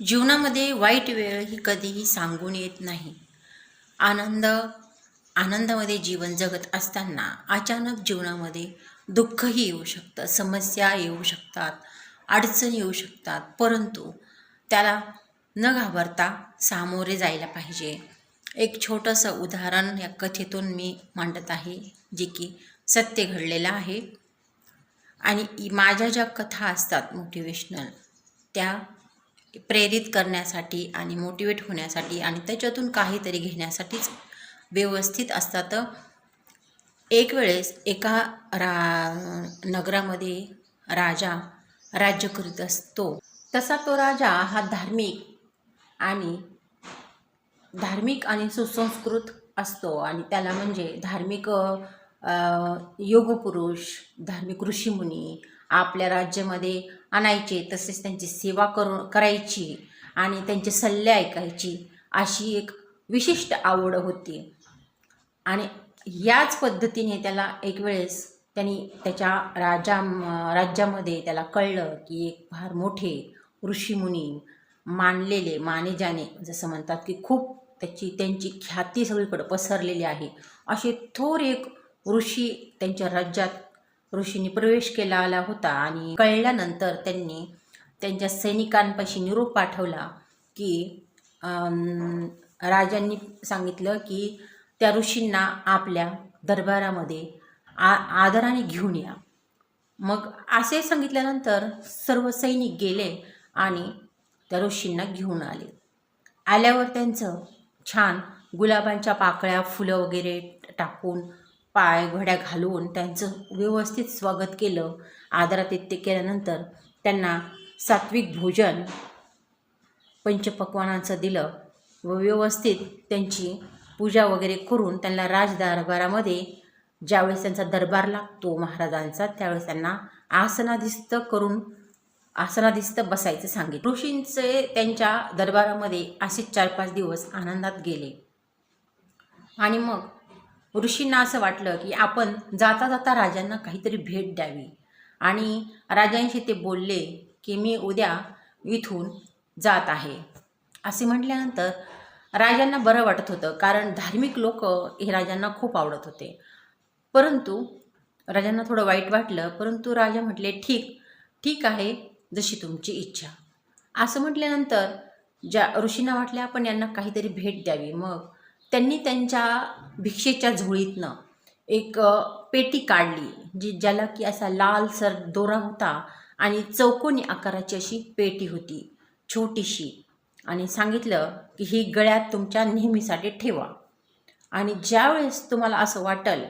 जीवनामध्ये वाईट वेळ ही कधीही सांगून येत नाही. आनंद आनंदामध्ये जीवन जगत असताना अचानक जीवनामध्ये दुःखही येऊ शकतं समस्या येऊ शकतात अडचण येऊ शकतात परंतु त्याला न घाबरता सामोरे जायला पाहिजे. एक छोटंसं उदाहरण या कथेतून मी मांडत आहे जे की सत्य घडलेलं आहे. आणि माझ्या ज्या कथा असतात मोटिवेशनल त्या प्रेरित करण्यासाठी आणि मोटिवेट होण्यासाठी आणि त्याच्यातून काहीतरी घेण्यासाठीच व्यवस्थित असतात. एक वेळेस एका रा नगरामध्ये राजा राज्य करीत असतो. तसा तो राजा हा धार्मिक आणि धार्मिक आणि सुसंस्कृत असतो आणि त्याला म्हणजे धार्मिक योगपुरुष धार्मिक ऋषीमुनी आपल्या राज्यामध्ये आणायचे तसेच त्यांची सेवा करू करायची आणि त्यांचे सल्ले ऐकायची अशी एक विशिष्ट आवड होती. आणि याच पद्धतीने त्याला एक वेळेस त्यांनी त्याच्या राजा राज्यामध्ये त्याला कळलं की एक फार मोठे ऋषीमुनी मानलेले माने जाणे जसं म्हणतात की खूप त्याची त्यांची ख्याती सगळीकडे पसरलेली आहे. असे थोर एक ऋषी त्यांच्या राज्यात ऋषींनी प्रवेश केला आला होता आणि कळल्यानंतर त्यांनी त्यांच्या सैनिकांपाशी निरोप पाठवला की राजांनी सांगितलं की त्या ऋषींना आपल्या दरबारामध्ये आ आदराने घेऊन या. मग असे सांगितल्यानंतर सर्व सैनिक गेले आणि त्या ऋषींना घेऊन आले. आल्यावर त्यांचं छान गुलाबांच्या पाकळ्या फुलं वगैरे टाकून पाय घड्या घालून त्यांचं व्यवस्थित स्वागत केलं. आदरातिथ्य केल्यानंतर त्यांना सात्विक भोजन पंचपक्वानांचं दिलं व व्यवस्थित त्यांची पूजा वगैरे करून त्यांना राजदरबारामध्ये ज्यावेळेस त्यांचा दरबार लागतो महाराजांचा त्यावेळेस त्यांना आसनाधिस्त करून आसनाधिस्त बसायचं सांगितलं. ऋषींचे त्यांच्या दरबारामध्ये असे चार पाच दिवस आनंदात गेले. आणि मग ऋषींना असं वाटलं की आपण जाता जाता राजांना काहीतरी भेट द्यावी. आणि राजांशी ते बोलले की मी उद्या इथून जात आहे. असे म्हटल्यानंतर राजांना बरं वाटत होतं कारण धार्मिक लोक हे राजांना खूप आवडत होते. परंतु राजांना थोडं वाईट वाटलं परंतु राजा म्हटले ठीक ठीक आहे जशी तुमची इच्छा. असं म्हटल्यानंतर ज्या ऋषींना वाटले आपण यांना काहीतरी भेट द्यावी. मग त्यांनी त्यांच्या भिक्षेच्या झोळीतनं एक पेटी काढली जी ज्याला की असा लालसर दोरा होता आणि चौकोनी आकाराची अशी पेटी होती छोटीशी. आणि सांगितलं की ही गळ्यात तुमच्या नेहमीसाठी ठेवा. आणि ज्यावेळेस तुम्हाला असं वाटेल